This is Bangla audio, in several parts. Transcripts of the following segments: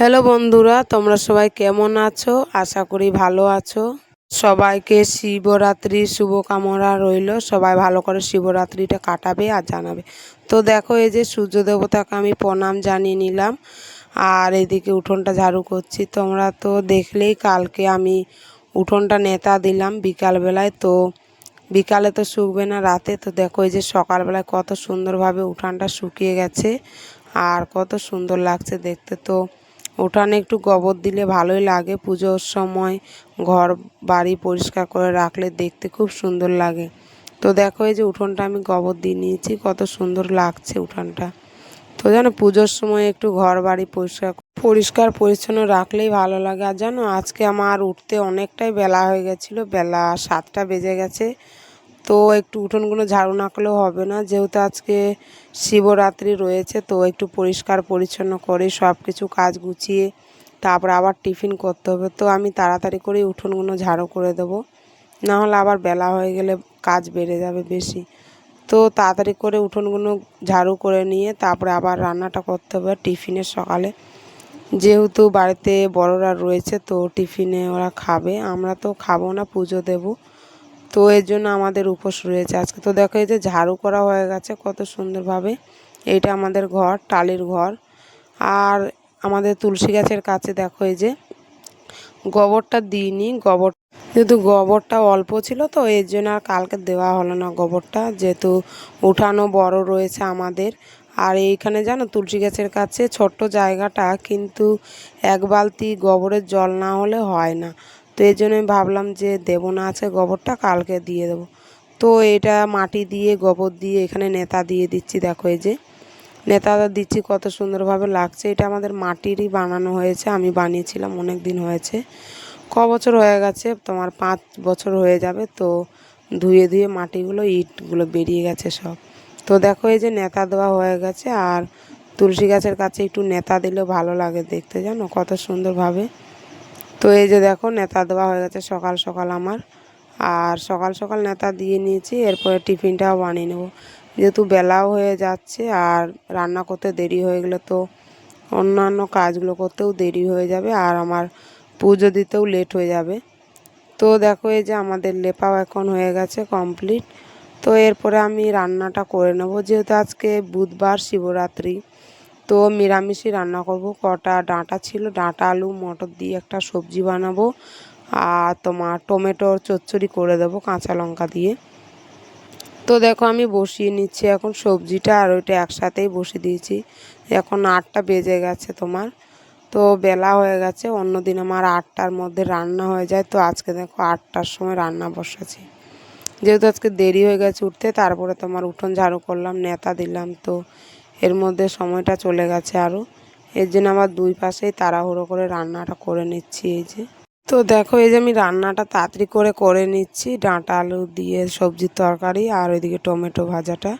হ্যালো বন্ধুরা, তোমরা সবাই কেমন আছো? আশা করি ভালো আছো। সবাইকে শিবরাত্রির শুভকামনা রইল। সবাই ভালো করে শিবরাত্রিটা কাটাবে আর জানাবে। তো দেখো, এই যে সূর্য দেবতাকে আমি প্রণাম জানিয়ে নিলাম। আর এদিকে উঠোনটা ঝাড়ু করছি। তোমরা তো দেখলেই কালকে আমি উঠোনটা নেতা দিলাম বিকালবেলায়। তো বিকালে তো শুকবে না রাতে। তো দেখো, এই যে সকালবেলায় কত সুন্দরভাবে উঠানটা শুকিয়ে গেছে। আর কত সুন্দর লাগছে দেখতে। তো উঠানে একটু গোবর দিলে ভালোই লাগে। পুজোর সময় ঘর, বাড়ি পরিষ্কার করে রাখলে দেখতে খুব সুন্দর লাগে। তো দেখো, এই যে উঠোনটা আমি গোবর দিয়ে নিয়েছি, কত সুন্দর লাগছে উঠানটা। তো জানো পুজোর সময় একটু ঘর, বাড়ি পরিষ্কার পরিষ্কার, পরিচ্ছন্ন রাখলেই ভালো লাগে। আর জানো, আজকে আমার উঠতে অনেকটাই বেলা হয়ে গেছিল, বেলা সাতটা বেজে গেছে। তো একটু উঠোনগুলো ঝাড়ু না করলেও হবে না। যেহেতু আজকে শিবরাত্রি রয়েছে, তো একটু পরিষ্কার পরিচ্ছন্ন করে সব কিছু কাজ গুছিয়ে তারপর আবার টিফিন করতে হবে। তো আমি তাড়াতাড়ি করে উঠোনগুলো ঝাড়ু করে দেবো। না হলে আবার বেলা হয়ে গেলে কাজ বেড়ে যাবে বেশি। তো তাড়াতাড়ি করে উঠোনগুলো ঝাড়ু করে নিয়ে তারপরে আবার রান্নাটা করতে হবে টিফিনের সকালে। যেহেতু বাড়িতে বড়রা রয়েছে, তো টিফিনে ওরা খাবে। আমরা তো খাব না, পুজো দেবো। তো এর জন্য আমাদের উপোস রয়েছে। আজকে তো দেখো এই যে ঝাড়ু করা হয়ে গেছে, কত সুন্দরভাবে। এইটা আমাদের ঘর, টালির ঘর। আর আমাদের তুলসী গাছের কাছে দেখো এই যে গোবরটা দিইনি, গোবর যেহেতু গোবরটা অল্প ছিল তো এর জন্য আর কালকে দেওয়া হলো না গোবরটা। যেহেতু উঠানো বড় রয়েছে আমাদের। আর এইখানে জানো তুলসী গাছের কাছে ছোট্ট জায়গাটা কিন্তু এক বালতি গোবরের জল না হলে হয় না। তো এই জন্য আমি ভাবলাম যে দেবো না আছে গোবরটা, কালকে দিয়ে দেবো। তো এটা মাটি দিয়ে, গোবর দিয়ে এখানে নেতা দিয়ে দিচ্ছি, দেখো এই যে। নেতাটা দিচ্ছি কত সুন্দরভাবে লাগছে। এটা আমাদের মাটিরই বানানো হয়েছে, আমি বানিয়েছিলাম, অনেক দিন হয়েছে। ক বছর হয়ে গেছে, তোমার পাঁচ বছর হয়ে যাবে, তো ধুয়ে ধুয়ে মাটিগুলো, ইটগুলো বেরিয়ে গেছে সব। তো দেখো এই যে নেতা দেওয়া হয়ে গেছে, আর তুলসী গাছের কাছে একটু নেতা দিলেও ভালো লাগে দেখতে, জানো? কত সুন্দরভাবে। তো এই যে দেখো, নেতা দেওয়া হয়ে গেছে সকাল সকাল আমার। আর সকাল সকাল নেতা দিয়ে নিয়েছি, এরপরে টিফিনটাও বানিয়ে নেব। যেহেতু বেলাও হয়ে যাচ্ছে আর রান্না করতে দেরি হয়ে গেলে তো অন্যান্য কাজগুলো করতেও দেরি হয়ে যাবে আর আমার পুজো দিতেও লেট হয়ে যাবে। তো দেখো, এই যে আমাদের লেপাও এখন হয়ে গেছে কমপ্লিট তো এরপরে আমি রান্নাটা করে নেব, যেহেতু আজকে বুধবার শিবরাত্রি। তো নিরামিষই রান্না করব। কটা ডাঁটা ছিল, ডাঁটা, আলু, মটর দিয়ে একটা সবজি বানাবো। আর তোমার টমেটোর চচ্চড়ি করে দেবো কাঁচা লঙ্কা দিয়ে। তো দেখো আমি বসিয়ে নিচ্ছি এখন সবজিটা আর ওইটা একসাথেই বসিয়ে দিয়েছি। এখন আটটা বেজে গেছে তোমার। তো বেলা হয়ে গেছে, অন্যদিন আমার আটটার মধ্যে রান্না হয়ে যায়। তো আজকে দেখো আটটার সময় রান্না বসাচ্ছি। যেহেতু আজকে দেরি হয়ে গেছে উঠতে, তারপরে তোমার উঠোন ঝাড়ু করলাম, নেতা দিলাম। তো এর মধ্যে সময়টা চলে গেছে আরও এর জন্য আমার দুই পাশেই তাড়াহুড়ো করে রান্নাটা করে নিচ্ছি এই যে। তো দেখো, এই যে আমি রান্নাটা তাড়াতাড়ি করে করে নিচ্ছি। ডাঁটা, আলু দিয়ে সবজির তরকারি আর ওইদিকে টমেটো ভাজাটা।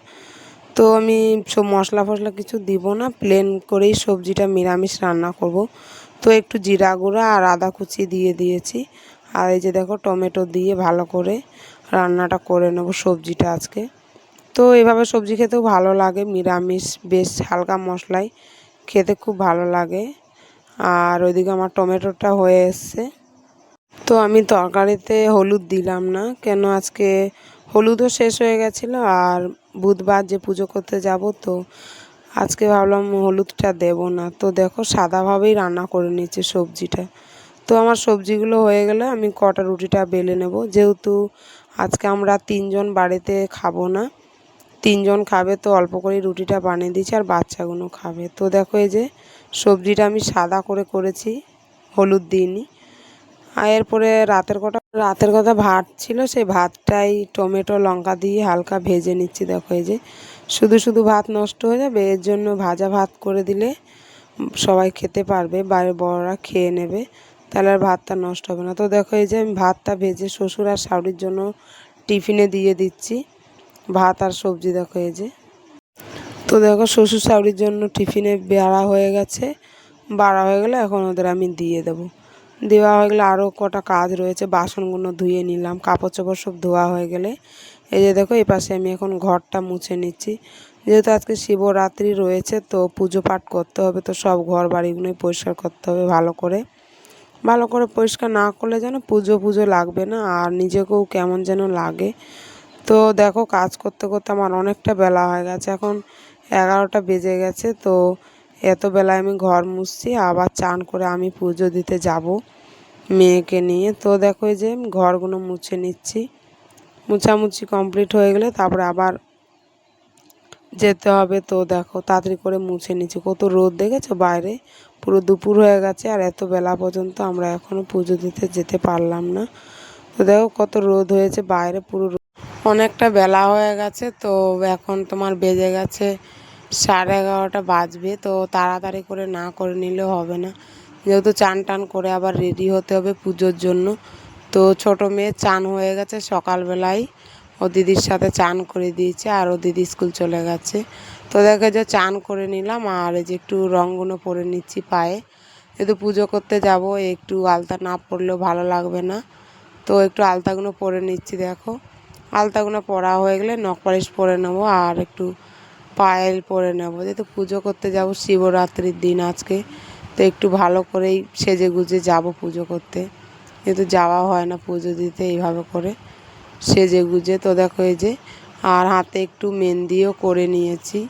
তো আমি সব মশলা ফসলা কিছু দিব না প্লেন করেই সবজিটা নিরামিষ রান্না করব। তো একটু জিরা গুঁড়া আর আদা কুচি দিয়ে দিয়েছি। আর এই যে দেখো, টমেটো দিয়ে ভালো করে রান্নাটা করে নেব সবজিটা আজকে। তো এভাবে সবজি খেতেও ভালো লাগে, নিরামিষ বেশ হালকা মশলায় খেতে খুব ভালো লাগে। আর ওইদিকে আমার টমেটোটা হয়ে এসছে। তো আমি তরকারিতে হলুদ দিলাম না, কেন আজকে হলুদও শেষ হয়ে গেছিল আর বুধবার যে পুজো করতে যাব তো আজকে ভাবলাম হলুদটা দেব না। তো দেখো সাদাভাবেই রান্না করে নিচ্ছি সবজিটা। তো আমার সবজিগুলো হয়ে গেলে আমি কটা রুটিটা বেলে নেব, যেহেতু আজকে আমরা তিনজন বাড়িতে খাব না। তিনজন খাবে তো অল্প করেই রুটিটা বানিয়ে দিয়েছি আর বাচ্চাগুলো খাবে। তো দেখো এই যে সবজিটা আমি সাদা করে করেছি, হলুদ দিইনি। এরপরে রাতের কটা, রাতের কথা ভাত ছিল, সেই ভাতটাই টমেটো, লঙ্কা দিয়ে হালকা ভেজে নিচ্ছি। দেখো এই যে শুধু শুধু ভাত নষ্ট হয়ে যাবে, এর জন্য ভাজা ভাত করে দিলে সবাই খেতে পারবে বাইরে বড়রা খেয়ে নেবে, তাহলে আর ভাতটা নষ্ট হবে না। তো দেখো এই যে আমি ভাতটা ভেজে শ্বশুর আর শাউরির জন্য টিফিনে দিয়ে দিচ্ছি। ভাত আর সবজি দেখো এই যে। তো দেখো শ্বশুর শাউরির জন্য টিফিনে বেড়া হয়ে গেছে। বাড়া হয়ে গেলে এখন ওদের আমি দিয়ে দেবো। দেওয়া হয়ে গেলে আরও কটা কাজ রয়েছে, বাসনগুলো ধুয়ে নিলাম কাপড় চোপড় সব ধোয়া হয়ে গেলে। এই যে দেখো, এই পাশে আমি এখন ঘরটা মুছে নিচ্ছি। যেহেতু আজকে শিবরাত্রি রয়েছে, তো পুজো পাঠ করতে হবে, তো সব ঘর বাড়িগুলোই পরিষ্কার করতে হবে ভালো করে। ভালো করে পরিষ্কার না করলে যেন পুজো পুজো লাগবে না, আর নিজেকেও কেমন যেন লাগে। তো দেখো কাজ করতে করতে আমার অনেকটা বেলা হয়ে গেছে। এখন এগারোটা বেজে গেছে, তো এত বেলায় আমি ঘর মুছছি, আবার চান করে আমি পুজো দিতে যাব মেয়েকে নিয়ে। তো দেখো এই যে ঘরগুলো মুছে নিচ্ছি। মুছামুছি কমপ্লিট হয়ে গেলে তারপরে আবার যেতে হবে। তো দেখো তাড়াতাড়ি করে মুছে নিচ্ছি। কত রোদ দেখেছ? বাইরে পুরো দুপুর হয়ে গেছে আর এত বেলা পর্যন্ত আমরা এখনও পুজো দিতে যেতে পারলাম না। তো দেখো কত রোদ হয়েছে, বাইরে পুরো অনেকটা বেলা হয়ে গেছে, তো এখন তোমার বেজে গেছে সাড়ে এগারোটা বাজবে, তো তাড়াতাড়ি করে না করে নিলে হবে না। যেহেতু চান টান করে আবার রেডি হতে হবে পুজোর জন্য। তো ছোট মেয়ে চান হয়ে গেছে সকালবেলায়। ও দিদির সাথে চান করে দিয়েছে আর ও দিদি স্কুল চলে গেছে। তো দেখে যে চান করে নিলাম আর এই যে একটু রঙগুলো পরে নিচ্ছি পায়ে। যেহেতু পুজো করতে যাব, একটু আলতা না পরলেও ভালো লাগবে না। তো একটু আলতাগুলো পরে নিচ্ছি দেখো। আলতাগুলো পরা হয়ে গেলে নখ পালিশ পরে নেব আর একটু পায়েল পরে নেব। যেহেতু পুজো করতে যাব শিবরাত্রির দিন আজকে, তো একটু ভালো করেই সেজে গুজে যাব পুজো করতে। যেহেতু যাওয়া হয় না পুজো দিতে এইভাবে করে সেজে গুজে। তো দেখো এই যে, আর হাতে একটু মেহেন্দিও করে নিয়েছি।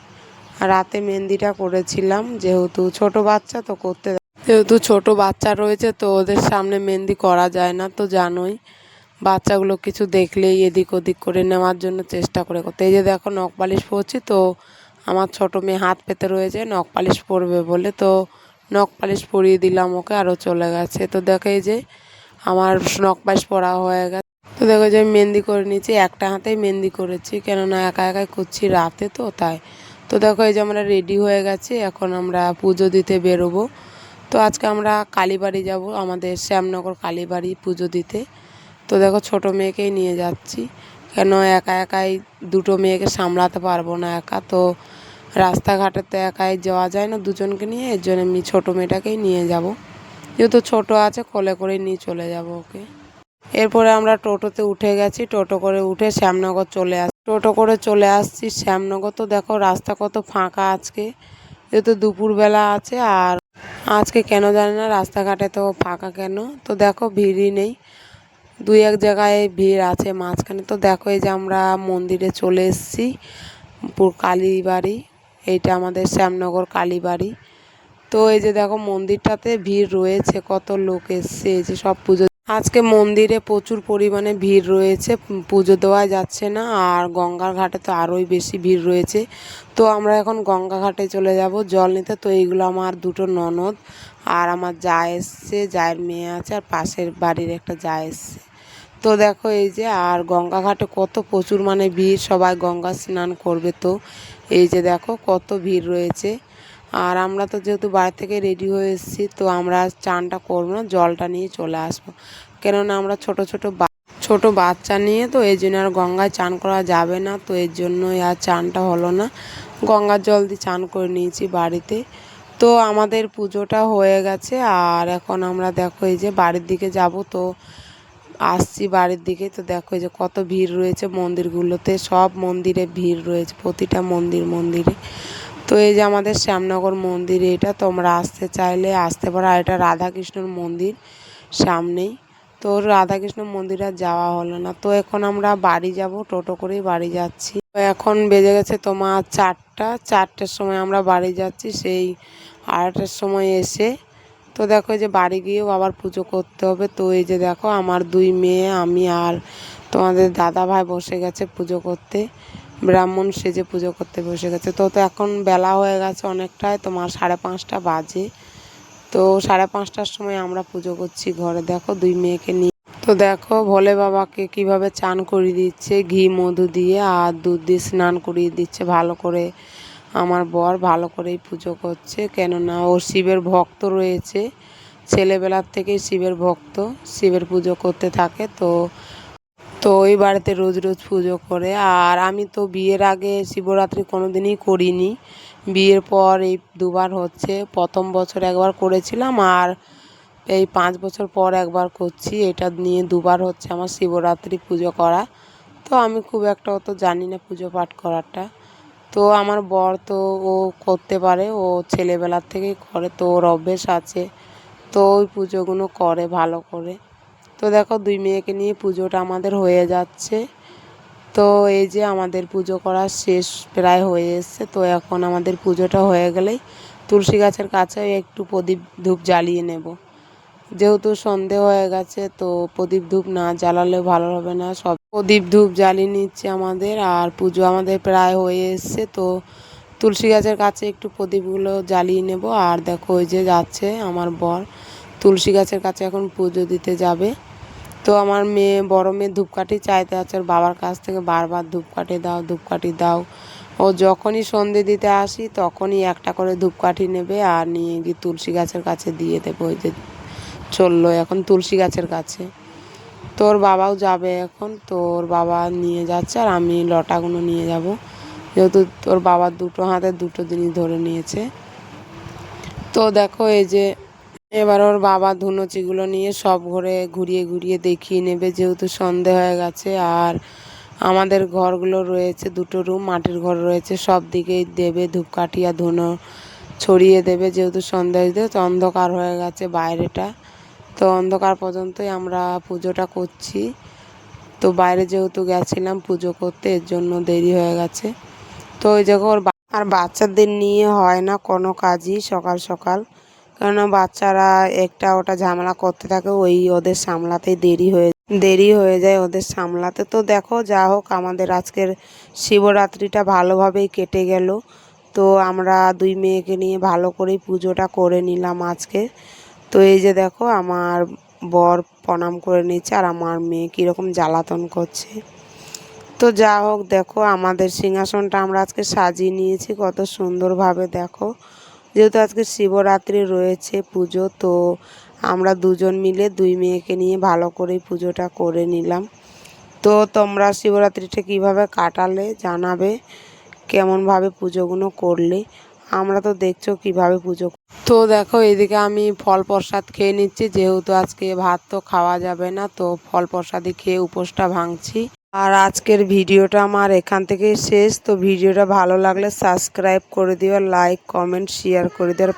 আর রাতে মেহেন্দিটা করেছিলাম যেহেতু ছোট বাচ্চা, তো করতে যেহেতু ছোট বাচ্চা রয়েছে, তো ওদের সামনে মেহেন্দি করা যায় না, তো জানোই। বাচ্চাগুলো কিছু দেখলেই এদিক ওদিক করে নেওয়ার জন্য চেষ্টা করে করতে। এই যে দেখো নখ পালিশ পরছি তো আমার ছোট মেয়ে হাত পেতে রয়েছে, নখ পালিশ পরবে বলে। তো নখ পালিশ পরিয়ে দিলাম ওকে, আরও চলে গেছে। তো দেখো যে আমার নখ পালিশ পরা হয়ে গেছে। তো দেখো যে আমি মেহেন্দি করে নিয়েছি, একটা হাতেই মেহেন্দি করেছি, কেননা একা একাই করছি রাতে তো, তাই। তো দেখো এই যে আমরা রেডি হয়ে গেছি, এখন আমরা পুজো দিতে বেরোবো। তো আজকে আমরা কালীবাড়ি যাব, আমাদের শ্যামনগর কালীবাড়ি পুজো দিতে। তো দেখো ছোট মেয়েকেই নিয়ে যাচ্ছি। কেন একা একাই দুটো মেয়েকে সামলাতে পারব না একা? তো রাস্তাঘাটে তো একাই যাওয়া যায় না দুজনকে নিয়ে, এর জন্য আমি ছোটো মেয়েটাকেই নিয়ে যাব। যেহেতু ছোট আছে, কোলে করে নিয়ে চলে যাব ওকে। এরপরে আমরা টোটোতে উঠে গেছি। টোটো করে উঠে শ্যামনগর চলে আস, টোটো করে চলে আসছি। শ্যামনগর তো দেখো রাস্তা কত ফাঁকা আজকে। যেহেতু দুপুরবেলা আছে আর আজকে কেন জানি না, রাস্তাঘাটে তো ফাঁকা কেন? তো দেখো ভিড়ই নেই। দুই এক জায়গায় ভিড় আছে, মাঝখানে তো দেখো এই যে আমরা মন্দিরে চলে এসেছি কালীবাড়ি, এইটা আমাদের শ্যামনগর কালীবাড়ি। তো এই যে দেখো মন্দিরটাতে ভিড় রয়েছে, কত লোক এসছে, এই যে সব পুজো আজকে মন্দিরে প্রচুর পরিমাণে ভিড় রয়েছে, পুজো দেওয়া যাচ্ছে না, আর গঙ্গার ঘাটে তো আরোই বেশি ভিড় রয়েছে। তো আমরা এখন গঙ্গা ঘাটে চলে যাব, জল নিতে, তো এইগুলো আমার দুটো ননদ আর আমার যা এসছে, জায়ের মেয়ে আছে আর পাশের বাড়ির একটা যা এসছে। তো দেখো এই যে, আর গঙ্গা ঘাটে কত প্রচুর মানে ভিড়, সবাই গঙ্গা স্নান করবে তো। এই যে দেখো কত ভিড় রয়েছে। আর আমরা তো যেহেতু বাড়ি থেকে রেডি হয়ে এসেছি, তো আমরা চানটা করব না, জলটা নিয়ে চলে আসব। কেননা আমরা ছোট ছোট ছোট বাচ্চা নিয়ে তো এই জন্য আর গঙ্গায় চান করা যাবে না, তো এর জন্যই আর চানটা হলো না। গঙ্গার জল দিয়ে চান করে নিয়েছি বাড়িতে। তো আমাদের পুজোটা হয়ে গেছে, আর এখন আমরা দেখো এই যে বাড়ির দিকে যাব তো। আসছি বাড়ির দিকে, তো দেখো যে কত ভিড় রয়েছে মন্দিরগুলোতে, সব মন্দিরে ভিড় রয়েছে, প্রতিটা মন্দির মন্দিরে। তো এই যে আমাদের শ্যামনগর মন্দির, এটা তোমরা আসতে চাইলে আসতে পারো, আর এটা রাধাকৃষ্ণর মন্দির সামনেই। তো রাধাকৃষ্ণ মন্দির আর যাওয়া হলো না। তো এখন আমরা বাড়ি যাব, টোটো করেই বাড়ি যাচ্ছি। এখন বেজে গেছে তোমার চারটা, চারটের সময় আমরা বাড়ি যাচ্ছি, সেই আড়াইটার সময় এসে তো দেখো যে বাড়ি গিয়েও আবার পুজো করতে হবে। তো এই যে দেখো আমার দুই মেয়ে, আমি আর তোমাদের দাদা ভাই বসে গেছে পুজো করতে। ব্রাহ্মণ সেজে পুজো করতে বসে গেছে। তো তো এখন বেলা হয়ে গেছে অনেকটাই তোমার সাড়ে পাঁচটা বাজে। তো সাড়ে পাঁচটার সময় আমরা পুজো করছি ঘরে। দেখো দুই মেয়েকে নিয়ে। তো দেখো ভোলে বাবাকে কীভাবে চান করিয়ে দিচ্ছে, ঘি, মধু দিয়ে আর দুধ দিয়ে স্নান করিয়ে দিচ্ছে ভালো করে। আমার বর ভালো করেই পুজো করছে, কেননা ও শিবের ভক্ত রয়েছে। ছেলেবেলার থেকেই শিবের ভক্ত, শিবের পুজো করতে থাকে তো তো ওই বাড়িতে রোজ রোজ পুজো করে। আর আমি তো বিয়ের আগে শিবরাত্রি কোনো দিনই করিনি। বিয়ের পর এই দুবার হচ্ছে, প্রথম বছর একবার করেছিলাম আর এই পাঁচ বছর পর একবার করছি। এটা নিয়ে দুবার হচ্ছে আমার শিবরাত্রি পুজো করা। তো আমি খুব একটা অত জানি না পুজো পাঠ করাটা। তো আমার বর তো ও করতে পারে, ও ছেলেবেলার থেকেই করে, তো ওর অভ্যেস আছে। তো ওই পুজোগুলো করে ভালো করে। তো দেখো দুই মেয়েকে নিয়ে পুজোটা আমাদের হয়ে যাচ্ছে। তো এই যে আমাদের পুজো করা শেষ প্রায় হয়ে এসছে, তো এখন আমাদের পুজোটা হয়ে গেলেই তুলসী গাছের কাছে একটু প্রদীপ ধূপ জ্বালিয়ে নেব। যেহেতু সন্ধে হয়ে গেছে, তো প্রদীপ ধূপ না জ্বালালে ভালো হবে না। সব প্রদীপ ধূপ জ্বালিয়ে নিচ্ছে আমাদের, আর পুজো আমাদের প্রায় হয়ে এসছে, তো তুলসী গাছের কাছে একটু প্রদীপগুলো জ্বালিয়ে নেব। আর দেখো, ওই যে যাচ্ছে আমার বর, তুলসী গাছের কাছে এখন পুজো দিতে যাবে। তো আমার মেয়ে, বড় মেয়ে ধূপকাঠি চাইতে আছে, ওর বাবার কাছ থেকে বারবার ধূপকাঠি দাও ধূপকাঠি দাও। ও যখনই সন্ধে দিতে আসি, তখনই একটা করে ধূপকাঠি নেবে, আর নিয়ে গিয়ে তুলসী গাছের কাছে দিয়ে দেবো, ওই যে চলল এখন তুলসী গাছের কাছে। তোর বাবাও যাবে এখন, তোর বাবা নিয়ে যাচ্ছে আর আমি লটাগুলো নিয়ে যাব। যেহেতু তোর বাবার দুটো হাতে দুটো জিনিস ধরে নিয়েছে। তো দেখো এই যে, এবার ওর বাবা ধুনুচিগুলো নিয়ে সব ঘরে ঘুরিয়ে ঘুরিয়ে দেখিয়ে নেবে যেহেতু সন্ধে হয়ে গেছে। আর আমাদের ঘরগুলো রয়েছে, দুটো রুম, মাটির ঘর রয়েছে, সব দিকেই দেবে ধূপকাঠি আর ধুনো ছড়িয়ে দেবে যেহেতু সন্ধ্যা হয়ে তো অন্ধকার হয়ে গেছে বাইরেটা। তো অন্ধকার পর্যন্তই আমরা পুজোটা করছি। তো বাইরে যেহেতু গেছিলাম পুজো করতে, এর জন্য দেরি হয়ে গেছে। তো ওই জায়গায় ওর আর বাচ্চাদের নিয়ে হয় না কোনো কাজই সকাল সকাল। কেননা বাচ্চারা একটা ওটা ঝামেলা করতে থাকে, ওই ওদের সামলাতেই দেরি হয়ে দেরি হয়ে যায় ওদের সামলাতে। তো দেখো, যা হোক, আমাদের আজকের শিবরাত্রিটা ভালোভাবেই কেটে গেল। তো আমরা দুই মেয়েকে নিয়ে ভালো করেই পুজোটা করে নিলাম আজকে। তো এই যে দেখো, আমার বর প্রণাম করে নিচ্ছে আর আমার মেয়ে কীরকম জ্বালাতন করছে। তো যা হোক দেখো, আমাদের সিংহাসনটা আমরা আজকে সাজিয়ে নিয়েছি, কত সুন্দরভাবে দেখো। যেহেতু আজকে শিবরাত্রি রয়েছে পুজো, তো আমরা দুজন মিলে দুই মেয়েকে নিয়ে ভালো করে পুজোটা করে নিলাম। তো তোমরা শিবরাত্রিটা কীভাবে কাটালে, জানাবে, কেমনভাবে পুজোগুলো করলে। আমরা তো দেখছ কীভাবে পুজো তো দেখো, এদিকে আমি ফল প্রসাদ খেয়ে নিচ্ছি। যেহেতু আজকে ভাত তো খাওয়া যাবে না, তো ফল প্রসাদই খেয়ে উপোসটা ভাঙছি। আর আজকের ভিডিওটা আমার এখান থেকে শেষ। তো ভিডিওটা ভালো লাগলে সাবস্ক্রাইব করে দিও, লাইক, কমেন্ট শেয়ার করে দেওয়ার